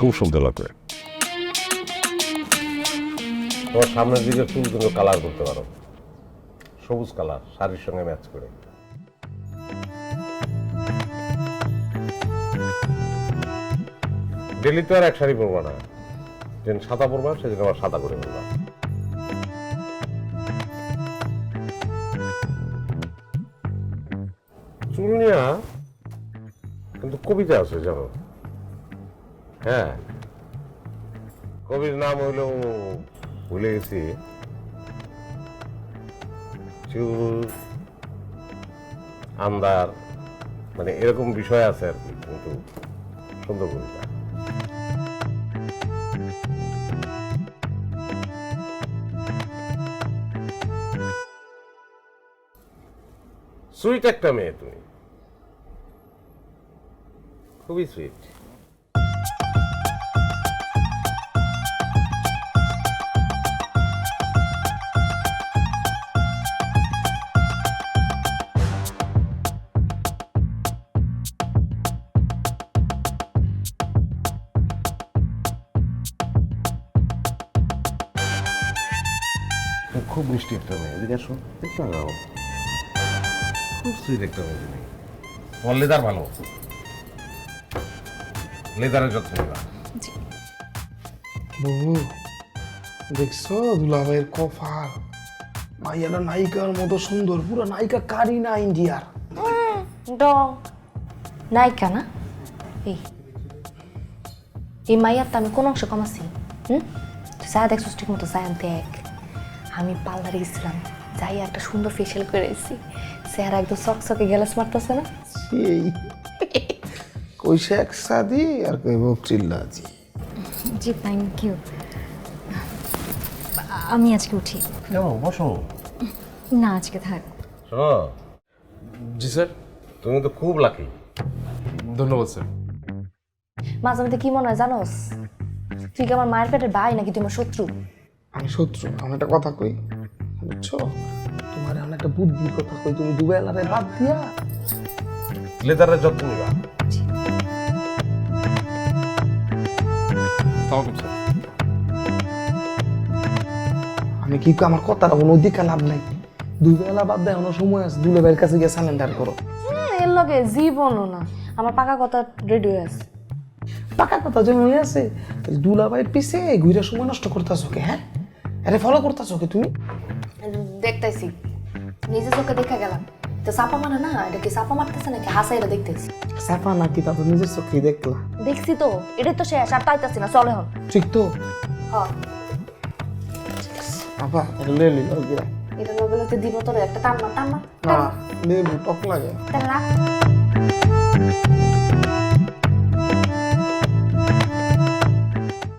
খুব সুন্দর লাগবে তোমার সামনের দিকে চুল কিন্তু কালার করতে পারো। সবুজ কালার শাড়ির সঙ্গে ম্যাচ করে। ডেলি তো আর এক শাড়ি পরবা না। যেদিন সাদা পরবা, সেদিন আবার সাদা করে পরবা। চুল কিন্তু কবিতা আছে, জানো? হ্যাঁ। কবির নাম হইল ভুলে গেছি। চুল, আন্দার মানে এরকম বিষয় আছে আর কি, কিন্তু সুন্দর কবিতা। সুইট একটা মেয়ে তুমি। খুবই সুইট। খুব মিষ্টি একটা মেয়ে। এদিকে আসো। দেখতে লাগাও খুব সুইট একটা মেয়ে তুমি। তোমার লেদার ভালো। লেদারের যত্ন নিবা। বউ দেখছ? দুলাভাইয়ের কফার মাইয়াটা নায়িকার মতো সুন্দর। পুরো নায়িকা কারিনা ইন্ডিয়ার। ডং। নায়িকা না? এই। এই মাইয়ার তো আমি কোন অংশ কমাছি হুম? তুই যা দেখছিস ঠিক মতো যাই দেখ আমি পার্লারে গেছিলাম যাই একটা সুন্দর ফেশিয়াল করে এসেছি। চেহারা একদম চকচকে গ্যালাস মারতেছে না? সেই। কই শেখ সাদি? আর কই বকরিল্লাজি জি থ্যাংক ইউ আমি আজকে উঠি। কেন? বসো। না আজকে থাক। শোনো। জি স্যার। তুমি তো খুব লাকি ধন্যবাদ স্যার। মাঝে মধ্যে কি মনে হয় জানোস? তুই কি আমার মায়ের পেটের ভাই নাকি তুই আমার শত্রু? আমি শত্রু আমি একটা কথা কই বুঝছ? তোমার আমি একটা বুদ্ধির কথা কই তুমি দুবেলারে বাদ দিয়া। লেদারের যত্ন নিবা। আমি কি কই, আমার কথাটা কোনো দিকে লাভ নাই? দুবেলা বাদ দেয় এখনও সময় আছে দুলেভাইয়ের কাছে গিয়ে স্যালেন্ডার করো। এর লগে জীবনও না। আমার পাকা কথা রেডি হয়ে আছে। পাকা কথা যেমন হয়ে আছে? দুলাভাইয়ের পিছে ঘুরে সময় নষ্ট করতেছো কে হ্যাঁ? আরে ফলো করতেছো কে তুমি? দেখতেছি নিজে চোখে দেখে গেলাম। তো চাপা মানে না এটা কি চাপা মারতেছে নাকি? হাসা এটা দেখতেছি। সাফা নাকি? তা তো নিজের চোখে দেখলা। দেখছি তো এটাই তো শেষ আর তাইতাছি না চলে হন ঠিক তো? হ্যাঁ আপা এটা লে লিল গিরা এটা নোবেলতে দিব তোর একটা টান মার টান মার। না লেবু টক লাগে। তাহলে রাখ